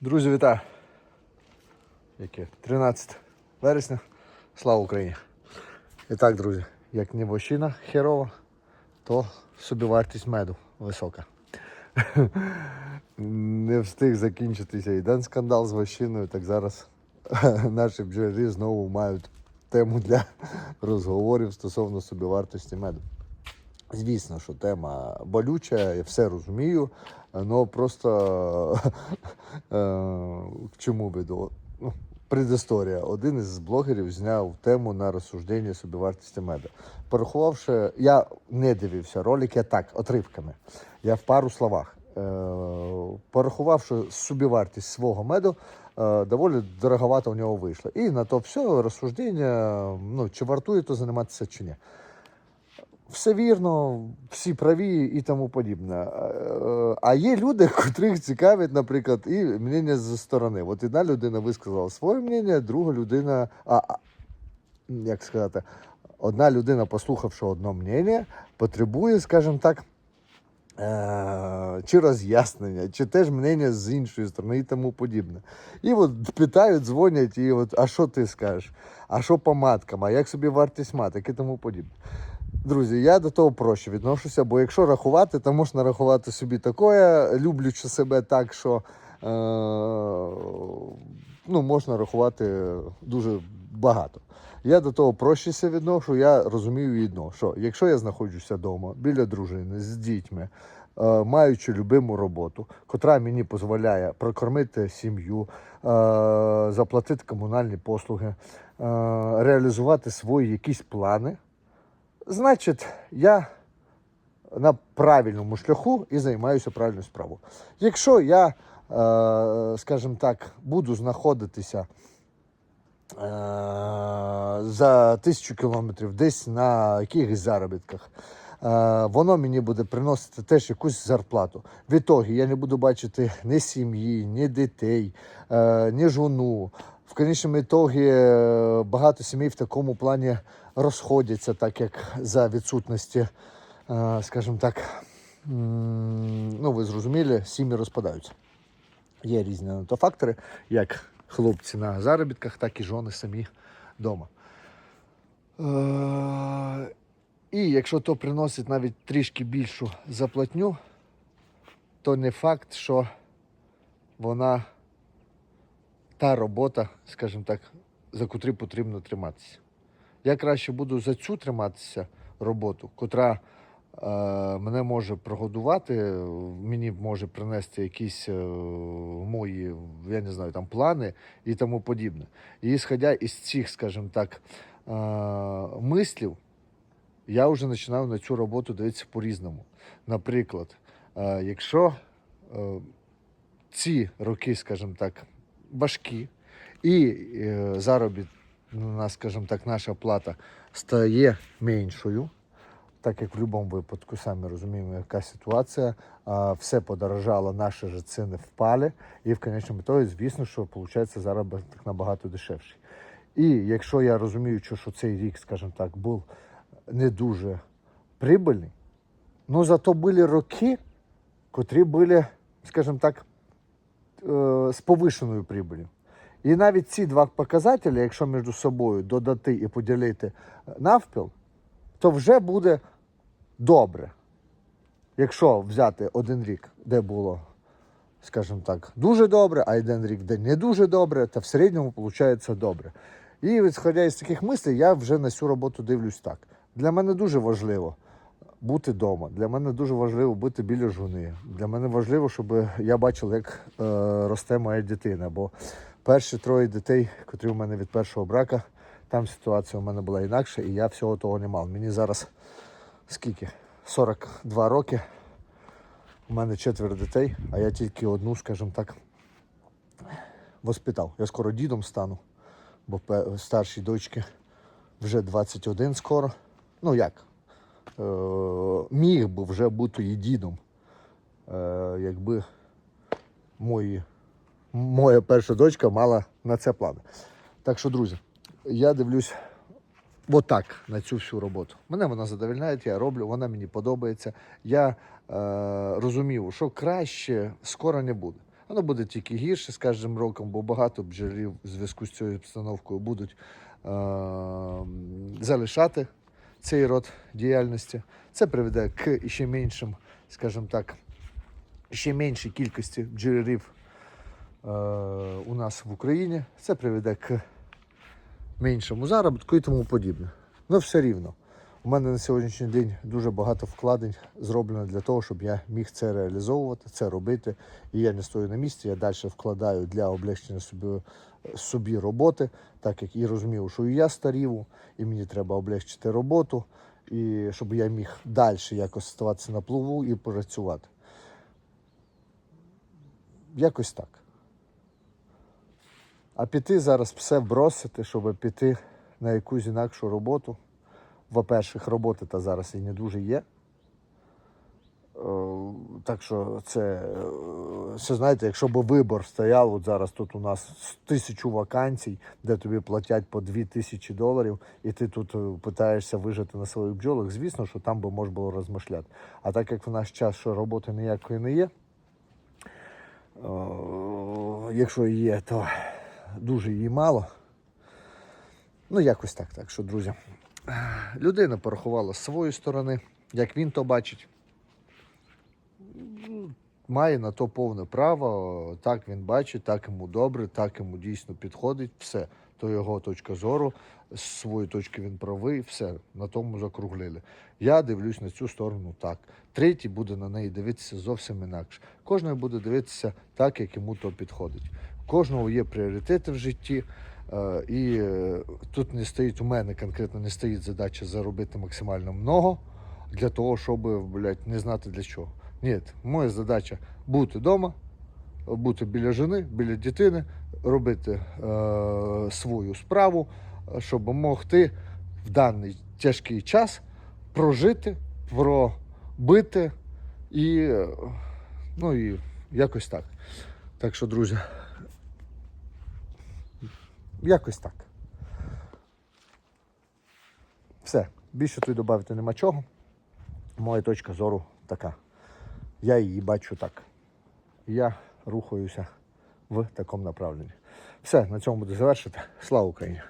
Друзі, вітаю! Яке? 13 вересня. Слава Україні! І так, друзі, як небощина херова, то собівартість меду висока. Не встиг закінчитися і ден скандал з вощиною, так зараз наші бджолярі знову мають тему для розговорів стосовно собівартості меду. Звісно, що тема болюча, я все розумію, але просто е, к чому веду? Ну, предісторія. Один із блогерів зняв тему на розсуждення собівартості меду. Порахувавши, я не дивився ролик, я так, отривками. Я в пару словах. Е, порахувавши собівартість свого меду, е, доволі дороговато в нього вийшло. І на то все розсуждення, ну, чи вартує то займатися чи ні все вірно, всі праві і тому подібне. Е, А є люди, котрих цікавить, наприклад, і мнення зі сторони. От одна людина висказала своє мнення, друга людина, а, а, як сказати, одна людина, послухавши одне мнення, потребує, скажімо так, е, чи роз'яснення, чи теж мнення з іншої сторони і тому подібне. І от питають, дзвонять, і от, а що ти скажеш? А що по маткам? А як собі вартість маток і тому подібне. Друзі, я до того проще відношуся, бо якщо рахувати, то можна рахувати собі таке, люблячи себе так, що е, ну, можна рахувати дуже багато. Я до того проще се відношу, я розумію одно, що якщо я знаходжуся вдома біля дружини з дітьми, е, маючи любиму роботу, котра мені дозволяє прокормити сім'ю, е, заплатити комунальні послуги, е, реалізувати свої якісь плани, значить, я на правильному шляху і займаюся правильною справою. Якщо я, е, скажімо так, буду знаходитися е, за тисячу кілометрів десь на якихось заробітках, воно мені буде приносити теж якусь зарплату. В ітогі я не буду бачити ні сім'ї, ні дітей, е, ні жону. В конечному ітогі е, багато сімей в такому плані розходяться, так як за відсутності, е, скажімо так, ну ви зрозуміли, сім'ї розпадаються. Є різні фактори, як хлопці на заробітках, так і жони самі вдома. І якщо то приносить навіть трішки більшу заплатню, то не факт, що вона та робота, скажімо так, за котрі потрібно триматися. Я краще буду за цю триматися роботу, котра е, мене може прогодувати, мені може принести якісь е, мої, я не знаю, там плани і тому подібне. І сходя із цих, скажімо так, е, мислів, я вже починав на цю роботу дивитися по-різному. Наприклад, е, якщо е, ці роки, скажімо так, важкі, і е, заробіт, ну, скажімо так, наша плата стає меншою, так як в будь-якому випадку, самі розуміємо, яка ситуація, все подорожало, наші ж ціни впали, і в конечному ітогі, звісно, що виходить заробіток набагато дешевший. І якщо я розумію, що цей рік, скажімо так, був не дуже прибильний, ну зато були роки, котрі були, скажімо так, е, з повишеною прибылью. І навіть ці два показателі, якщо між собою додати і поділити навпіл, то вже буде добре. Якщо взяти один рік, де було, скажімо так, дуже добре, а один рік, де не дуже добре, то в середньому виходить добре. І відходя із таких мислей, я вже на цю роботу дивлюсь так. Для мене дуже важливо бути вдома. Для мене дуже важливо бути біля жони. Для мене важливо, щоб я бачив, як е, росте моя дитина. Бо перші троє дітей, котрі у мене від першого брака, там ситуація у мене була інакша, і я всього того не мав. Мені зараз скільки? 42 роки. У мене четверо дітей, а я тільки одну, скажімо так, воспитав. Я скоро дідом стану, бо старшій дочці вже 21 скоро. Ну як? Е, міг би вже бути і дідом, е, якби мої, моя перша дочка мала на це плани. Так що, друзі, я дивлюсь отак на цю всю роботу. Мене вона задовольняє, я роблю, вона мені подобається. Я е, розумів, що краще скоро не буде. Воно буде тільки гірше з кожним роком, бо багато бджолів в зв'язку з цією обстановкою будуть е- залишати цей род діяльності. Це приведе к ще меншим, скажімо так, ще меншій кількості бджолярів е- у нас в Україні. Це приведе к меншому заробітку і тому подібне. Ну, все рівно. У мене на сьогоднішній день дуже багато вкладень зроблено для того, щоб я міг це реалізовувати, це робити. І я не стою на місці, я далі вкладаю для облегчення собі, собі роботи, так як і розумів, що і я старів, і мені треба облегчити роботу, і щоб я міг далі якось ставатися на плаву і працювати. Якось так. А піти зараз все бросити, щоб піти на якусь інакшу роботу. Во-перше, роботи та зараз і не дуже є. Е, Так що це, е, це знаєте, якщо б вибор стояв, от зараз тут у нас тисячу вакансій, де тобі платять по дві тисячі доларів, і ти тут е, питаєшся вижити на своїх бджолах, звісно, що там би можна було розмишляти. А так як в наш час, що роботи ніякої не є, якщо є, то дуже її мало. Ну, якось так. Так що, друзі, людина порахувала з своєї сторони, як він то бачить. Має на то повне право, так він бачить, так йому добре, так йому дійсно підходить. Все, то його точка зору, з своєї точки він правий, все, на тому закруглили. Я дивлюсь на цю сторону так. Третій буде на неї дивитися зовсім інакше. Кожен буде дивитися так, як йому то підходить. У Кожного є пріоритети в житті. Е, І е, тут не стоїть у мене конкретно не стоїть задача заробити максимально много для того, щоб блядь, не знати для чого. Ні, моя задача бути вдома, бути біля жени, біля дитини, робити е, свою справу, щоб могти в даний тяжкий час прожити, пробити і, ну, і якось так. Так що, друзі, якось так. Все, більше тут додати нема чого. Моя точка зору така. Я її бачу так. Я рухаюся в такому направленні. Все, на цьому буду завершити. Слава Україні!